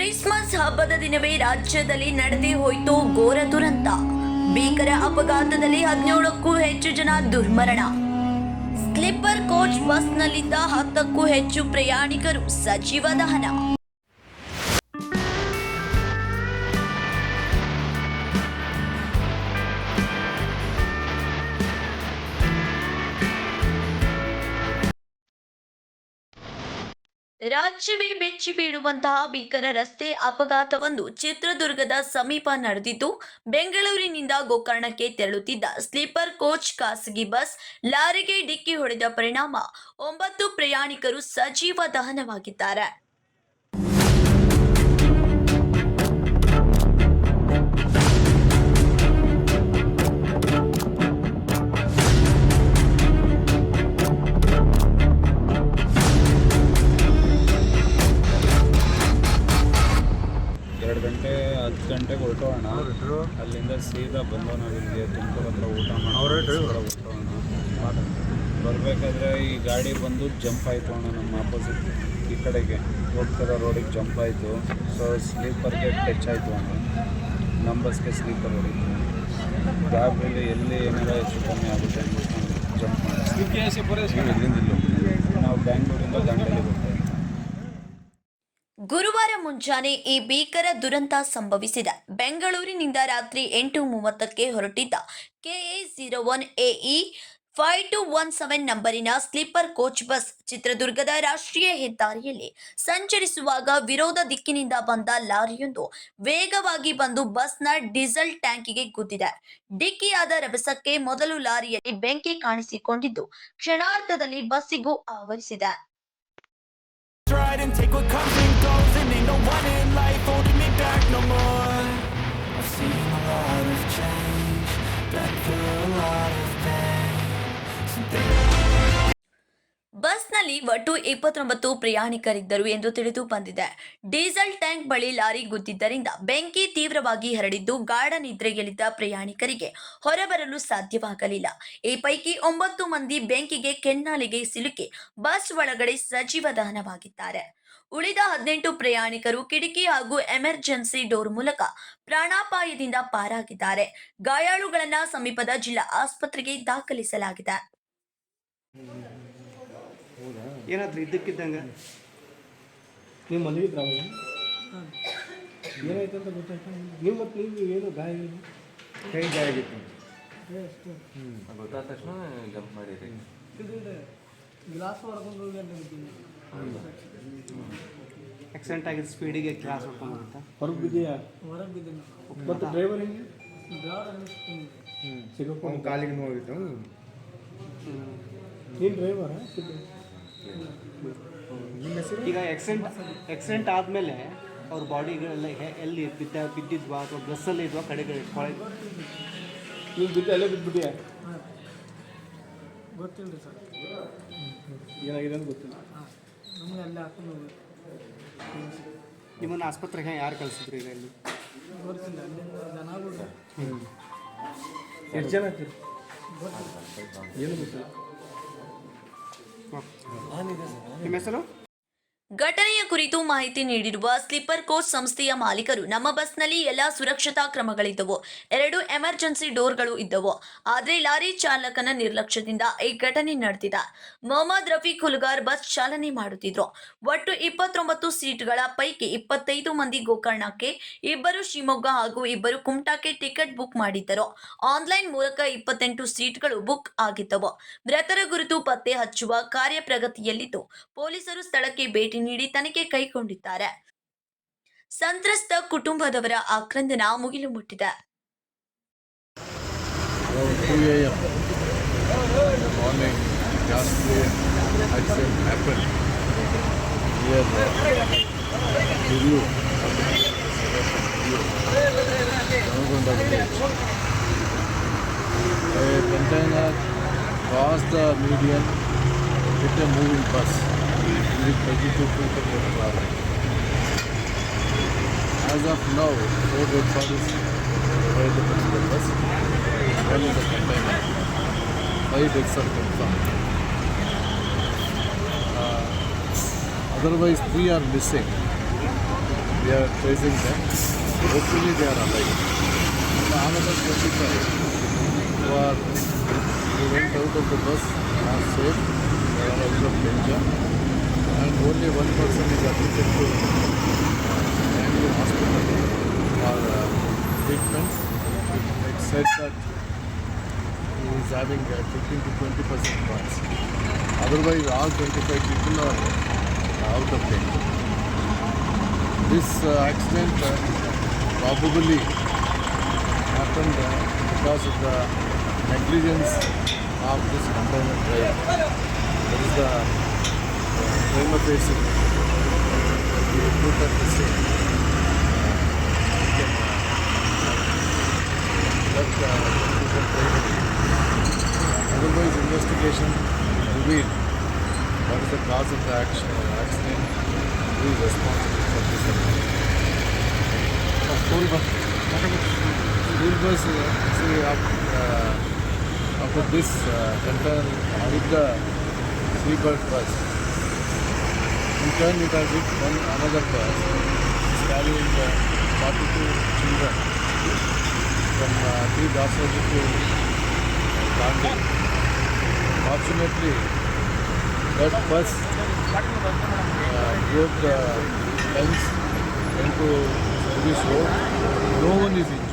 Christmas ಹಬ್ಬದ ದಿನವೇ ರಾಜ್ಯದಲ್ಲಿ ನಡೆದೇ ಹೋಯಿತು ಘೋರ ದುರಂತ. ಭೀಕರ ಅಪಘಾತದಲ್ಲಿ ಹದಿನೇಳಕ್ಕೂ ಹೆಚ್ಚು ಜನ ದುರ್ಮರಣ. ಸ್ಲಿಪ್ಪರ್ ಕೋಚ್ ಬಸ್ನಲ್ಲಿದ್ದ ಹತ್ತಕ್ಕೂ ಹೆಚ್ಚು ಪ್ರಯಾಣಿಕರು ಸಜೀವ ದಹನ. ರಾಜ್ಯವೇ ಬೆಚ್ಚಿ ಬೀಳುವಂತಹ ಭೀಕರ ರಸ್ತೆ ಅಪಘಾತವೊಂದು ಚಿತ್ರದುರ್ಗದ ಸಮೀಪ ನಡೆದಿದ್ದು, ಬೆಂಗಳೂರಿನಿಂದ ಗೋಕರ್ಣಕ್ಕೆ ತೆರಳುತ್ತಿದ್ದ ಸ್ಲೀಪರ್ ಕೋಚ್ ಖಾಸಗಿ ಬಸ್ ಲಾರಿಗೆ ಡಿಕ್ಕಿ ಹೊಡೆದ ಪರಿಣಾಮ, ಒಂಬತ್ತು ಪ್ರಯಾಣಿಕರು ಸಜೀವ ದಹನವಾಗಿದ್ದಾರೆ. ಅಲ್ಲಿಂದ ಸೀದಾ ಬಂದೋ ನಾವು ಇಲ್ಲಿಗೆ ತುಮಕೂರು ಹತ್ರ ಊಟ ಮಾಡಿ ಹೊರಟೋಣ ಬರಬೇಕಾದ್ರೆ ಈ ಗಾಡಿ ಬಂದು ಜಂಪ್ ಆಯಿತು ಅಣ್ಣ ನಮ್ಮ ಆಪೋಸಿಟ್ ಈ ಕಡೆಗೆ. ಹೋಗ್ತಿರೋ ರೋಡಿಗೆ ಜಂಪ್ ಆಯಿತು. ಸೊ ಸ್ಲೀಪರ್ಗೆ ಟಚ್ ಆಯಿತು ಅಣ್ಣ. ನಮ್ಮ ಬಸ್ಗೆ ಸ್ಲೀಪರ್ ಹೊಡಿತು. ಗಾಬಿಲಿ ಎಲ್ಲಿ ಏನಾರ ಹೆಚ್ಚು ಕಮ್ಮಿ ಆಗುತ್ತೆ ಅಂದ್ಬಿಟ್ಟು ಜಂಪ್ ಮಾಡಿ ನಾವು ಬ್ಯಾಂಗ್ಳೂರಿಂದ ದಾಂಡೇಲಿ ಬರ್ತಾ ಇದ್ದೀವಿ ಗುರುವಾರ ಮುಂಜಾನೆ ಈ ಭೀಕರ ದುರಂತ ಸಂಭವಿಸಿದೆ. ಬೆಂಗಳೂರಿನಿಂದ ರಾತ್ರಿ ಎಂಟು ಮೂವತ್ತಕ್ಕೆ ಹೊರಟಿದ್ದ K A zero one A E five two one seven ನಂಬರಿನ sleeper coach bus ಚಿತ್ರದುರ್ಗದ ರಾಷ್ಟ್ರೀಯ ಹೆದ್ದಾರಿಯಲ್ಲಿ ಸಂಚರಿಸುವಾಗ ವಿರೋಧ ದಿಕ್ಕಿನಿಂದ ಬಂದ ಲಾರಿಯೊಂದು ವೇಗವಾಗಿ ಬಂದು ಬಸ್ನ ಡೀಸೆಲ್ ಟ್ಯಾಂಕಿಗೆ ಗುದ್ದಿದೆ. ಡಿಕ್ಕಿಯಾದ ರಭಸಕ್ಕೆ ಮೊದಲು ಲಾರಿಯಲ್ಲಿ ಬೆಂಕಿ ಕಾಣಿಸಿಕೊಂಡಿದ್ದು ಕ್ಷಣಾರ್ಧದಲ್ಲಿ ಬಸ್ಸಿಗೂ ಆವರಿಸಿದೆ. And take what comes and goes And ain't no one in life holding me back no more. I've seen a lot of change Been through a lot of ಬಸ್ನಲ್ಲಿ ಒಟ್ಟು ಇಪ್ಪತ್ತೊಂಬತ್ತು ಪ್ರಯಾಣಿಕರಿದ್ದರು ಎಂದು ತಿಳಿದು ಬಂದಿದೆ. ಡೀಸೆಲ್ ಟ್ಯಾಂಕ್ ಬಳಿ ಲಾರಿ ಗುದ್ದಿದ್ದರಿಂದ ಬೆಂಕಿ ತೀವ್ರವಾಗಿ ಹರಡಿದ್ದು ಗಾಢ ನಿದ್ರೆಯಲ್ಲಿದ್ದ ಪ್ರಯಾಣಿಕರಿಗೆ ಹೊರಬರಲು ಸಾಧ್ಯವಾಗಲಿಲ್ಲ. ಈ ಪೈಕಿ ಒಂಬತ್ತು ಮಂದಿ ಬೆಂಕಿಗೆ ಕೆನ್ನಾಲಿಗೆ ಸಿಲುಕಿ ಬಸ್ ಒಳಗಡೆ ಸಜೀವ ದಹನವಾಗಿದ್ದಾರೆ ಉಳಿದ ಹದಿನೆಂಟು ಪ್ರಯಾಣಿಕರು ಕಿಟಕಿ ಹಾಗೂ ಎಮರ್ಜೆನ್ಸಿ ಡೋರ್ ಮೂಲಕ ಪ್ರಾಣಾಪಾಯದಿಂದ ಪಾರಾಗಿದ್ದಾರೆ. ಗಾಯಾಳುಗಳನ್ನ ಸಮೀಪದ ಜಿಲ್ಲಾ ಆಸ್ಪತ್ರೆಗೆ ದಾಖಲಿಸಲಾಗಿದೆ. ಏನಾದ್ರೂ ಇದ್ದಕ್ಕಿದ್ದಂಗೆ? ನೀವು ಮನವಿ ಪ್ರಾಬ್ಲಮ್ ಏನಾಯ್ತು ಅಂತ ಗೊತ್ತಾಯ್ತಾ? ನೀವು ಮತ್ತೆ ನೀವು ಏನು ಗಾಯ ಇಲ್ಲ ಕೈ ಗಾಯ ಆಗಿತ್ತು. ಗೊತ್ತಾದ ತಕ್ಷಣ ಜಂಪ್ ಮಾಡಿರಿ. ಗ್ಲಾಸ್ ಹೊಡ್ಕೊಂಡು ಆಕ್ಸಿಡೆಂಟ್ ಆಗಿದ್ದು ಸ್ಪೀಡಿಗೆ ಗ್ಲಾಸ್ ಹೊಡ್ಕೊಂಡು ಅಂತ ಹೊರಗೆ ಬಿದ್ದೀಯಾ? ಹೊರಗೆ ಬಿದ್ದೀನಿ ಮತ್ತು ಡ್ರೈವರ್ ಹೆಂಗೆ ಸಿಗಪ್ಪ ಕಾಲಿಗೆ ನೋವಿತ್ತು ನೀನು ಡ್ರೈವರಾ ನಿಮ್ಮ ಹೆಸರು ಈಗ ಆಕ್ಸಿಡೆಂಟ್ ಆಕ್ಸಿಡೆಂಟ್ ಆದಮೇಲೆ ಅವ್ರ ಬಾಡಿಗಳೆಲ್ಲ ಹೆ- ಎಲ್ಲಿ ಬಿದ್ದ ಬಿದ್ದಿದ್ವಾ ಅಥವಾ ಬಸ್ಸಲ್ಲಿ ಇದ್ವಾ ಕಡೆ ಕಡೆ ಕೊಳೆ ನೀವು ಬಿದ್ದು ಅಲ್ಲೇ ಬಿದ್ದುಬಿಟ್ಟಿಯಾ ಗೊತ್ತಿಲ್ಲ ರೀ ಸರ್. ಏನಾಗಿದೆ ಅಂತ ಗೊತ್ತಿಲ್ಲ. ಹಾಂ ನಮಗೆ ಅಲ್ಲೇ ಹಾಕೊಂಡು ನಿಮ್ಮನ್ನು ಆಸ್ಪತ್ರೆಗೆ ಯಾರು ಕಳಿಸಿದ್ರಿ ಈಗ ಇಲ್ಲಿ? ಗೊತ್ತಿಲ್ಲ ಅಲ್ಲಿಂದ ಜನಗಳು ಎಷ್ಟು ಜನ ಆಗ್ತೀರಿ ಏನು ಗೊತ್ತಿಲ್ಲ. ನಿಮ್ಮ ಹೆಸರು? ಘಟನೆಯ ಕುರಿತು ಮಾಹಿತಿ ನೀಡಿರುವ ಸ್ಲೀಪರ್ ಕೋಚ್ ಸಂಸ್ಥೆಯ ಮಾಲೀಕರು, ನಮ್ಮ ಬಸ್ನಲ್ಲಿ ಎಲ್ಲಾ ಸುರಕ್ಷತಾ ಕ್ರಮಗಳಿದ್ದವು. ಎರಡು ಎಮರ್ಜೆನ್ಸಿ ಡೋರ್ಗಳು ಇದ್ದವು. ಆದರೆ ಲಾರಿ ಚಾಲಕನ ನಿರ್ಲಕ್ಷ್ಯದಿಂದ ಈ ಘಟನೆ ನಡೆದಿದ. ಮೊಹಮ್ಮದ್ ರಫಿ ಖುಲ್ಗಾರ್ ಬಸ್ ಚಾಲನೆ ಮಾಡುತ್ತಿದ್ರು. ಒಟ್ಟು ಇಪ್ಪತ್ತೊಂಬತ್ತು ಸೀಟ್ಗಳ ಪೈಕಿ ಇಪ್ಪತ್ತೈದು ಮಂದಿ ಗೋಕರ್ಣಕ್ಕೆ, ಇಬ್ಬರು ಶಿವಮೊಗ್ಗ ಹಾಗೂ ಇಬ್ಬರು ಕುಮಟಾಕ್ಕೆ ಟಿಕೆಟ್ ಬುಕ್ ಮಾಡಿದ್ದರು. ಆನ್ಲೈನ್ ಮೂಲಕ ಇಪ್ಪತ್ತೆಂಟು ಸೀಟ್ಗಳು ಬುಕ್ ಆಗಿದ್ದವು. ಮೃತರ ಗುರುತು ಪತ್ತೆ ಹಚ್ಚುವ ಕಾರ್ಯ ಪ್ರಗತಿಯಲ್ಲಿದ್ದು ಪೊಲೀಸರು ಸ್ಥಳಕ್ಕೆ ಭೇಟಿ ನೀಡಿ ತನಿಖೆ ಕೈಗೊಂಡಿದ್ದಾರೆ ಸಂತ್ರಸ್ತ ಕುಟುಂಬದವರ ಆಕ್ರಂದನ ಮುಗಿಲು ಮುಟ್ಟಿದೆ Around 2 a.m. in the morning, ghastly accident happened near Hiru, Nalgonda village. A container crossed the median, hit a moving bus, Leaving 32 people were traveling. As of now, four dead bodies by the particular bus, one in the container. Five deaths are confirmed. Uh, otherwise, three are missing. We are tracing them. Hopefully they are alive. Another 25 who are who went out of the bus are safe. They are out of danger. Only one person is admitted to Bangalore hospital for uh, treatment. It said that he is having uh, 15 to 20 percent points. Otherwise, all 25 people are uh, out of danger. This uh, accident uh, probably happened uh, because of the negligence of this container driver. That is the uh, prima uh, uh. Otherwise, investigation revealed what is the cause of the action, accident, who is responsible for this accident. School bus. Uh, after, uh, this uh, container hit the Seabird bus, in turn it hit one another bus is carrying uh, 42 children from uh, T. Dasaji to Gandhi. Fortunately, that bus uh, broke the lens into service road. No one is injured.